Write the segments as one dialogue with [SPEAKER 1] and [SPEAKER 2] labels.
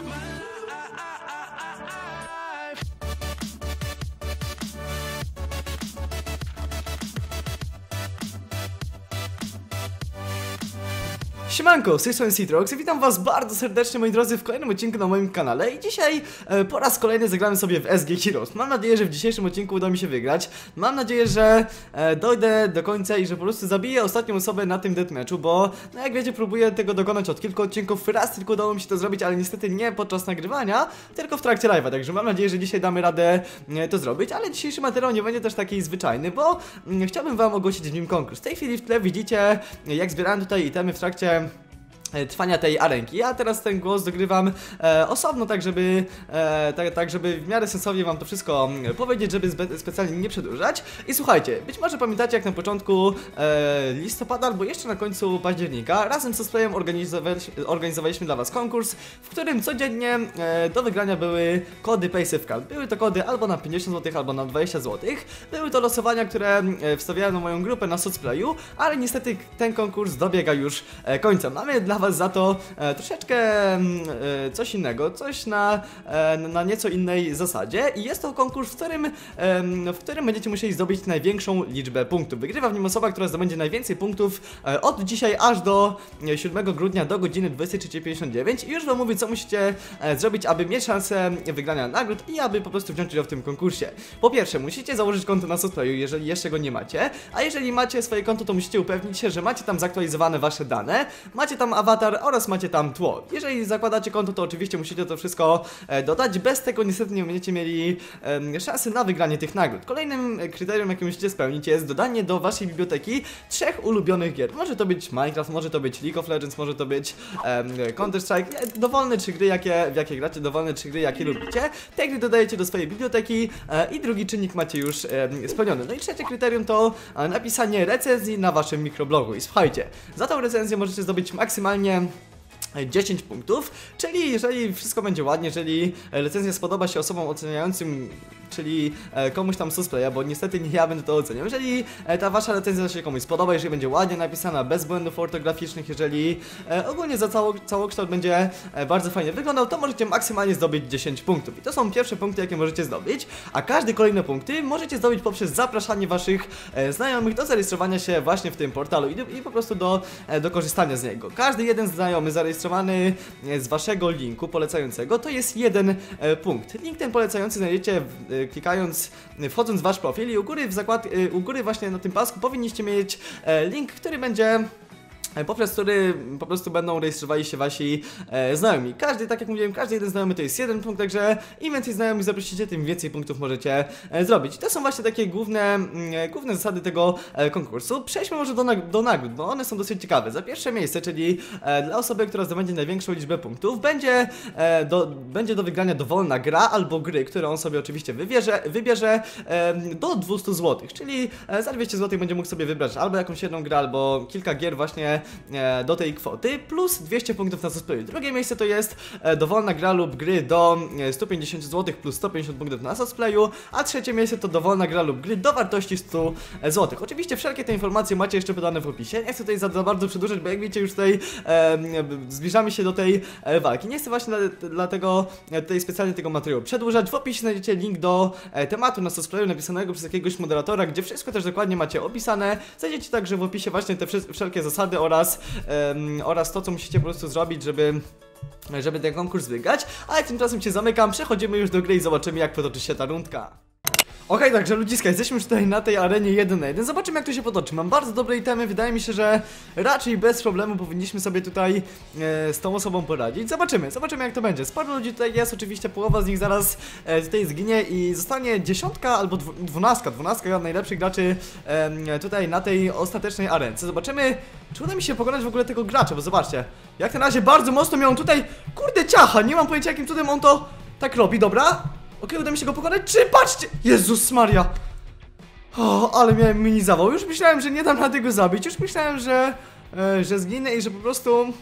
[SPEAKER 1] My Siemanko, z tej strony Citrox i witam was bardzo serdecznie moi drodzy w kolejnym odcinku na moim kanale i dzisiaj e, po raz kolejny zagramy sobie w SG Heroes. Mam nadzieję, że w dzisiejszym odcinku uda mi się wygrać. Mam nadzieję, że e, dojdę do końca i że po prostu zabiję ostatnią osobę na tym deathmatchu, bo no jak wiecie próbuję tego dokonać od kilku odcinków. Raz tylko udało mi się to zrobić, ale niestety nie podczas nagrywania, tylko w trakcie live'a, także mam nadzieję, że dzisiaj damy radę e, to zrobić, ale dzisiejszy materiał nie będzie też taki zwyczajny, bo mm, chciałbym wam ogłosić w nim konkurs. W tej chwili w tle widzicie jak zbierałem tutaj itemy w trakcie trwania tej arenki. Ja teraz ten głos dogrywam e, osobno, tak żeby, e, tak, tak żeby w miarę sensownie wam to wszystko mm, powiedzieć, żeby specjalnie nie przedłużać. I słuchajcie, być może pamiętacie jak na początku e, listopada albo jeszcze na końcu października razem z Cosplayem organizowaliśmy, organizowaliśmy dla was konkurs, w którym codziennie e, do wygrania były kody PaySafeCard. Były to kody albo na 50 zł, albo na 20 zł. Były to losowania, które e, wstawiałem na moją grupę na Socplayu, ale niestety ten konkurs dobiega już e, końca. Mamy dla was za to e, troszeczkę mm, e, coś innego, coś na, e, na nieco innej zasadzie i jest to konkurs, w którym, w którym będziecie musieli zdobyć największą liczbę punktów. Wygrywa w nim osoba, która zdobędzie najwięcej punktów od dzisiaj aż do e, 7 grudnia do godziny 23.59 i już wam mówię, co musicie zrobić, aby mieć szansę wygrania nagród i aby po prostu wziąć udział w tym konkursie. Po pierwsze, musicie założyć konto na Sosplayu, jeżeli jeszcze go nie macie, a jeżeli macie swoje konto, to musicie upewnić się, że macie tam zaktualizowane wasze dane, macie tam awatar oraz macie tam tło. Jeżeli zakładacie konto, to oczywiście musicie to wszystko e, dodać, bez tego niestety nie będziecie mieli szansy na wygranie tych nagród. Kolejnym e, kryterium, jakie musicie spełnić jest dodanie do waszej biblioteki trzech ulubionych gier. Może to być Minecraft, może to być League of Legends, może to być Counter-Strike, e, dowolne trzy gry, jakie, w jakie gracie, dowolne trzy gry, jakie lubicie. Te gry dodajecie do swojej biblioteki i drugi czynnik macie już spełniony. No i trzecie kryterium to napisanie recenzji na waszym mikroblogu. I słuchajcie, za tą recenzję możecie zdobyć maksymalnie paņem 10 punktów, czyli jeżeli wszystko będzie ładnie, jeżeli recenzja spodoba się osobom oceniającym, czyli e, komuś tam susplaya, bo niestety nie ja będę to oceniał, jeżeli e, ta wasza recenzja się komuś spodoba, jeżeli będzie ładnie napisana, bez błędów ortograficznych, jeżeli e, ogólnie za cało, całokształt będzie e, bardzo fajnie wyglądał, to możecie maksymalnie zdobyć 10 punktów. I to są pierwsze punkty, jakie możecie zdobyć, a każde kolejne punkty możecie zdobyć poprzez zapraszanie waszych e, znajomych do zarejestrowania się właśnie w tym portalu i, i po prostu do, e, do korzystania z niego. Każdy jeden znajomy zarejestrowany e, z waszego linku polecającego to jest jeden e, punkt. Link ten polecający znajdziecie e, klikając, wchodząc w wasz profil i u góry w zakład, u góry właśnie na tym pasku powinniście mieć link, który będzie poprzez który po prostu będą rejestrowali się wasi e, znajomi. Każdy, tak jak mówiłem, każdy jeden znajomy to jest jeden punkt, także im więcej znajomych zaprosicie, tym więcej punktów możecie e, zrobić. To są właśnie takie główne, mm, e, główne zasady tego e, konkursu. Przejdźmy może do, do nagród, bo one są dosyć ciekawe. Za pierwsze miejsce, czyli e, dla osoby, która zdobędzie największą liczbę punktów, będzie, e, do, będzie do wygrania dowolna gra albo gry, które on sobie oczywiście wybierze, wybierze e, do 200 zł, czyli e, za 200 zł będzie mógł sobie wybrać albo jakąś jedną grę, albo kilka gier właśnie e, do tej kwoty, plus 200 punktów na cosplayu. Drugie miejsce to jest e, dowolna gra lub gry do e, 150 zł plus 150 punktów na cosplayu, a trzecie miejsce to dowolna gra lub gry do wartości 100 zł. Oczywiście wszelkie te informacje macie jeszcze podane w opisie. Nie chcę tutaj za, bardzo przedłużać, bo jak wiecie już tutaj e, zbliżamy się do tej e, walki. Nie chcę właśnie dla- dlatego e, tutaj specjalnie tego materiału przedłużać. W opisie znajdziecie link do e, tematu na cosplayu napisanego przez jakiegoś moderatora, gdzie wszystko też dokładnie macie opisane. Znajdziecie także w opisie właśnie te wszelkie zasady oraz, em, oraz to, co musicie po prostu zrobić, żeby żeby ten konkurs wygrać, ale tymczasem się zamykam, przechodzimy już do gry i zobaczymy jak potoczy się ta rundka. Okej, także ludziska, jesteśmy już tutaj na tej arenie 1 na 1. Zobaczymy jak to się potoczy. Mam bardzo dobre itemy, wydaje mi się, że raczej bez problemu powinniśmy sobie tutaj e, z tą osobą poradzić. Zobaczymy, zobaczymy jak to będzie. Sporo ludzi tutaj jest, oczywiście połowa z nich zaraz e, tutaj zginie i zostanie dziesiątka albo dwu, dwunastka, dwunastka najlepszych graczy e, tutaj na tej ostatecznej arence. Zobaczymy, czy uda mi się pokonać w ogóle tego gracza, bo zobaczcie, jak na razie bardzo mocno miał tutaj, kurde ciacha, nie mam pojęcia jakim cudem on to tak robi, dobra? Okej, uda mi się go pokonać. Czy patrzcie! Jezus Maria! O, ale miałem mini zawał. Już myślałem, że nie dam rady go zabić. Już myślałem, że, e, że zginę i że po prostu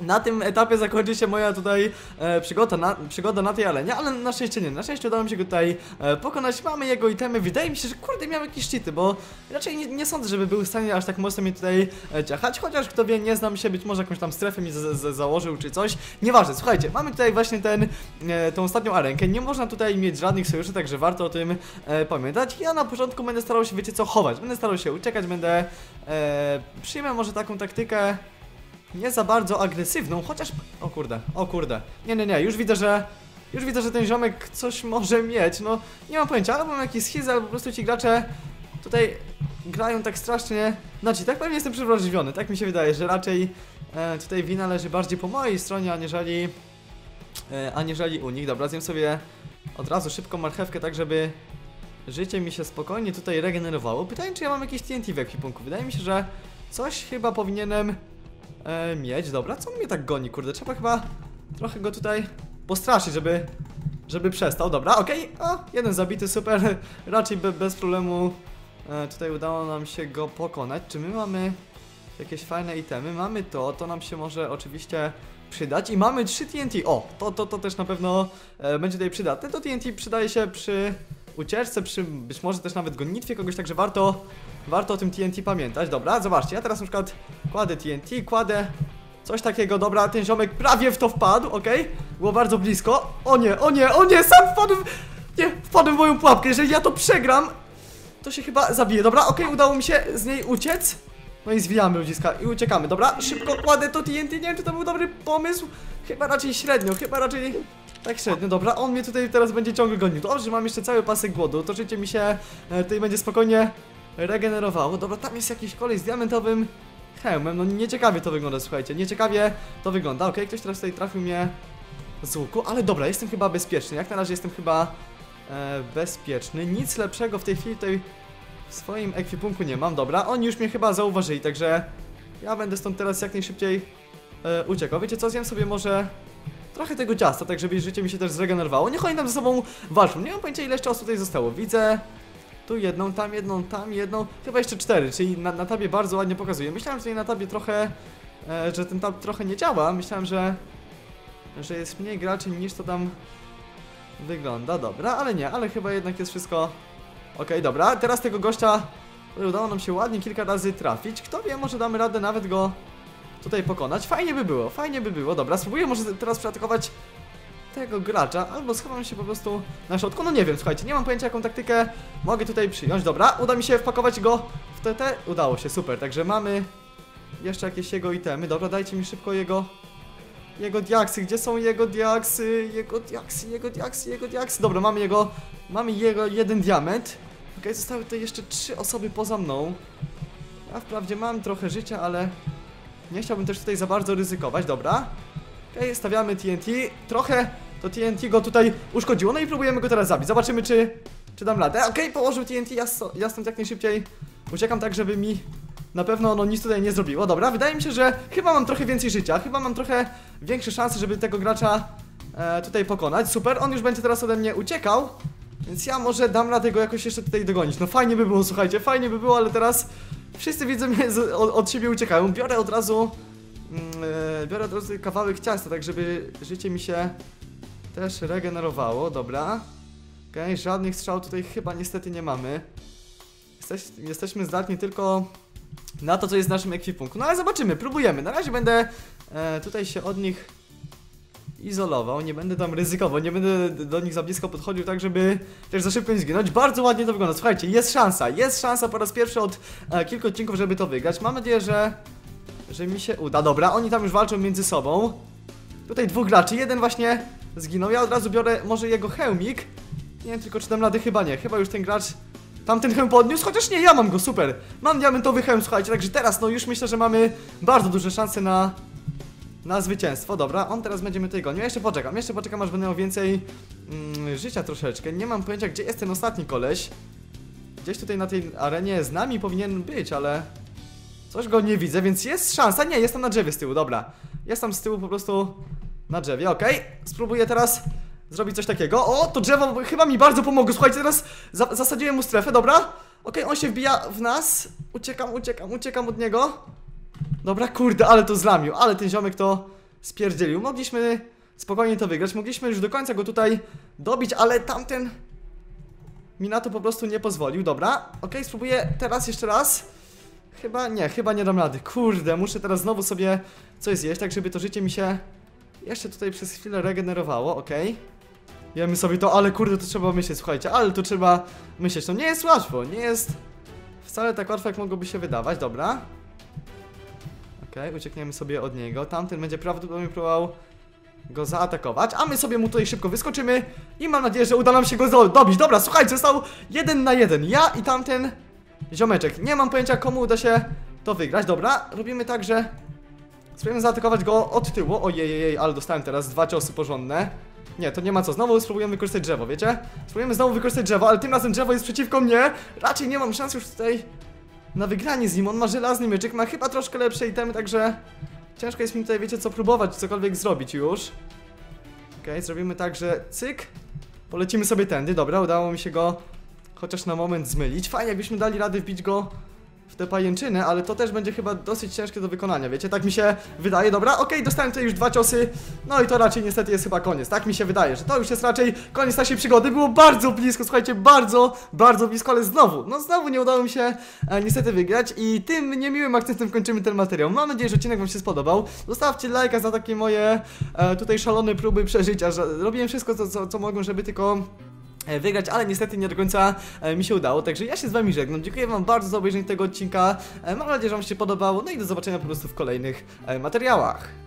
[SPEAKER 1] na tym etapie zakończy się moja tutaj e, przygoda, na, przygoda na tej arenie, ale na szczęście nie, na szczęście udało mi się go tutaj e, pokonać, mamy jego itemy, wydaje mi się, że kurde miał jakieś cheaty, bo raczej nie, nie sądzę, żeby był w stanie aż tak mocno mnie tutaj e, ciachać, chociaż kto wie, nie znam się, być może jakąś tam strefę mi z, z, założył czy coś, nieważne, słuchajcie, mamy tutaj właśnie ten, e, tą ostatnią arenkę, nie można tutaj mieć żadnych sojuszy, także warto o tym e, pamiętać, ja na początku będę starał się, wiecie co, chować, będę starał się uciekać, będę, e, przyjmę może taką taktykę, nie za bardzo agresywną, chociaż... O kurde, o kurde. Nie, nie, nie, już widzę, że... Już widzę, że ten ziomek coś może mieć, no nie mam pojęcia, albo mam jakiś schiz, albo po prostu ci gracze tutaj grają tak strasznie... Znaczy, tak pewnie jestem przewrażliwiony, tak mi się wydaje, że raczej e, tutaj wina leży bardziej po mojej stronie, aniżeli... E, aniżeli u nich. Dobra, zjem sobie od razu szybką marchewkę, tak żeby życie mi się spokojnie tutaj regenerowało. Pytanie, czy ja mam jakieś TNT w ekwipunku. Wydaje mi się, że coś chyba powinienem e, mieć. Dobra, co on mnie tak goni, kurde? Trzeba chyba trochę go tutaj postraszyć, żeby, żeby przestał. Dobra, okej. O, jeden zabity, super. Raczej be, bez problemu e, tutaj udało nam się go pokonać. Czy my mamy jakieś fajne itemy? Mamy to, to nam się może oczywiście przydać. I mamy 3 TNT. O, to, to, to też na pewno e, będzie tutaj przydatne. To TNT przydaje się przy ucieczce, przy być może też nawet gonitwie kogoś, także warto Warto o tym TNT pamiętać. Dobra, zobaczcie, ja teraz na przykład kładę TNT, kładę coś takiego, dobra, ten ziomek prawie w to wpadł, ok? Było bardzo blisko. O nie, o nie, o nie, sam wpadł w... Nie, wpadłem w moją pułapkę, jeżeli ja to przegram, to się chyba zabije. Dobra, ok, udało mi się z niej uciec. No i zwijamy ludziska i uciekamy. Dobra, szybko kładę to TNT, nie wiem czy to był dobry pomysł. Chyba raczej średnio, chyba raczej tak średnio. Dobra, on mnie tutaj teraz będzie ciągle gonił. Dobrze, mam jeszcze cały pasek głodu, to życie mi się e, tutaj będzie spokojnie regenerowało. Dobra, tam jest jakiś kolej z diamentowym hełmem. No nieciekawie to wygląda, słuchajcie. Nieciekawie to wygląda. Okej, ktoś teraz tutaj trafił mnie z łuku, ale dobra, jestem chyba bezpieczny. Jak na razie jestem chyba e, bezpieczny. Nic lepszego w tej chwili tutaj w swoim ekwipunku nie mam. Dobra, oni już mnie chyba zauważyli, także ja będę stąd teraz jak najszybciej e, uciekał. Wiecie co, zjem sobie może trochę tego ciasta, tak żeby życie mi się też zregenerowało. Niech oni tam ze sobą walczą. Nie mam pojęcia ile jeszcze osób tutaj zostało. Widzę tu jedną, tam jedną, tam jedną, chyba jeszcze cztery, czyli na, na tabie bardzo ładnie pokazuje. Myślałem, że na tabie trochę, e, że ten tab trochę nie działa. Myślałem, że, że jest mniej graczy niż to tam wygląda. Dobra, ale nie, ale chyba jednak jest wszystko okay, dobra, teraz tego gościa udało nam się ładnie kilka razy trafić. Kto wie, może damy radę nawet go tutaj pokonać. Fajnie by było, fajnie by było. Dobra, spróbuję może teraz przeatakować tego gracza, albo schowam się po prostu na środku. No nie wiem, słuchajcie, nie mam pojęcia jaką taktykę mogę tutaj przyjąć. Dobra, uda mi się wpakować go w TT. Udało się, super, także mamy jeszcze jakieś jego itemy. Dobra, dajcie mi szybko jego jego diaksy, gdzie są jego diaksy, jego diaksy, jego diaksy, jego diaksy. Dobra, mamy jego, mamy jego jeden diament. Ok, zostały tutaj jeszcze trzy osoby poza mną. Ja wprawdzie mam trochę życia, ale nie chciałbym też tutaj za bardzo ryzykować, dobra. Ok, stawiamy TNT. Trochę to TNT go tutaj uszkodziło, no i próbujemy go teraz zabić. Zobaczymy, czy, czy dam radę. Okej, okay, położył TNT, ja, ja stąd jak najszybciej uciekam tak, żeby mi na pewno ono nic tutaj nie zrobiło. Dobra, wydaje mi się, że chyba mam trochę więcej życia, chyba mam trochę większe szanse, żeby tego gracza e, tutaj pokonać. Super, on już będzie teraz ode mnie uciekał, więc ja może dam radę go jakoś jeszcze tutaj dogonić. No fajnie by było, słuchajcie, fajnie by było, ale teraz wszyscy widzą mnie z, od, od siebie uciekają. Biorę od razu, e, biorę od razu kawałek ciasta, tak żeby życie mi się też regenerowało, dobra. Okej, okay, żadnych strzał tutaj chyba niestety nie mamy. Jesteś, jesteśmy zdatni tylko na to, co jest w naszym ekwipunku. No ale zobaczymy, próbujemy. Na razie będę e, tutaj się od nich izolował, nie będę tam ryzykował, nie będę do nich za blisko podchodził tak, żeby też za szybko nie zginąć. Bardzo ładnie to wygląda. Słuchajcie, jest szansa, jest szansa po raz pierwszy od e, kilku odcinków, żeby to wygrać. Mam nadzieję, że, że mi się uda. Dobra, oni tam już walczą między sobą. Tutaj dwóch graczy, jeden właśnie zginął. Ja od razu biorę może jego hełmik. Nie wiem tylko czy dam rady, chyba nie. Chyba już ten gracz tamten hełm podniósł, chociaż nie, ja mam go, super. Mam diamentowy hełm, słuchajcie, także teraz no już myślę, że mamy bardzo duże szanse na na zwycięstwo. Dobra, on teraz będziemy tutaj gonił. Ja jeszcze poczekam, jeszcze poczekam aż będę miał więcej mm, życia troszeczkę. Nie mam pojęcia gdzie jest ten ostatni koleś. Gdzieś tutaj na tej arenie z nami powinien być, ale coś go nie widzę, więc jest szansa. Nie, jest tam na drzewie z tyłu, dobra. Jest tam z tyłu po prostu na drzewie, okej. Okay. Spróbuję teraz zrobić coś takiego. O, to drzewo chyba mi bardzo pomogło. Słuchajcie, teraz za zasadziłem mu strefę, dobra. Okej, okay, on się wbija w nas. Uciekam, uciekam, uciekam od niego. Dobra, kurde, ale to zlamił, ale ten ziomek to spierdzielił. Mogliśmy spokojnie to wygrać, mogliśmy już do końca go tutaj dobić, ale tamten mi na to po prostu nie pozwolił. Dobra, okej, spróbuję teraz jeszcze raz. Chyba nie, chyba nie dam rady. Kurde, muszę teraz znowu sobie coś zjeść, tak żeby to życie mi się jeszcze tutaj przez chwilę regenerowało, okej. Jemy sobie to, ale kurde, to trzeba myśleć, słuchajcie, ale to trzeba myśleć. No nie jest łatwo, nie jest wcale tak łatwo, jak mogłoby się wydawać, dobra. Okej, uciekniemy sobie od niego. Tamten będzie prawdopodobnie próbował go zaatakować, a my sobie mu tutaj szybko wyskoczymy i mam nadzieję, że uda nam się go dobić. Dobra, słuchajcie, został jeden na jeden. Ja i tamten ziomeczek. Nie mam pojęcia, komu uda się to wygrać. Dobra, robimy tak, że spróbujemy zaatakować go od tyłu. Ojej, ale dostałem teraz dwa ciosy porządne. Nie, to nie ma co. Znowu spróbujemy wykorzystać drzewo, wiecie? Spróbujemy znowu wykorzystać drzewo, ale tym razem drzewo jest przeciwko mnie. Raczej nie mam szans już tutaj na wygranie z nim. On ma żelazny mieczyk, ma chyba troszkę lepsze itemy, także ciężko jest mi tutaj, wiecie, co próbować, cokolwiek zrobić już. Okej, zrobimy tak, że cyk. Polecimy sobie tędy, dobra, udało mi się go chociaż na moment zmylić. Fajnie, jakbyśmy dali radę wbić go w te pajęczyny, ale to też będzie chyba dosyć ciężkie do wykonania, wiecie, tak mi się wydaje. Dobra, okej, dostałem tutaj już dwa ciosy, no i to raczej niestety jest chyba koniec, tak mi się wydaje, że to już jest raczej koniec naszej przygody. Było bardzo blisko, słuchajcie, bardzo, bardzo blisko, ale znowu, no znowu nie udało mi się e, niestety wygrać i tym niemiłym akcentem kończymy ten materiał. Mam nadzieję, że odcinek wam się spodobał. Zostawcie lajka za takie moje e, tutaj szalone próby przeżycia, że robiłem wszystko, co, co, co mogłem, żeby tylko wygrać, ale niestety nie do końca e, mi się udało, także ja się z wami żegnam, dziękuję wam bardzo za obejrzenie tego odcinka, e, mam nadzieję, że wam się podobało, no i do zobaczenia po prostu w kolejnych e, materiałach.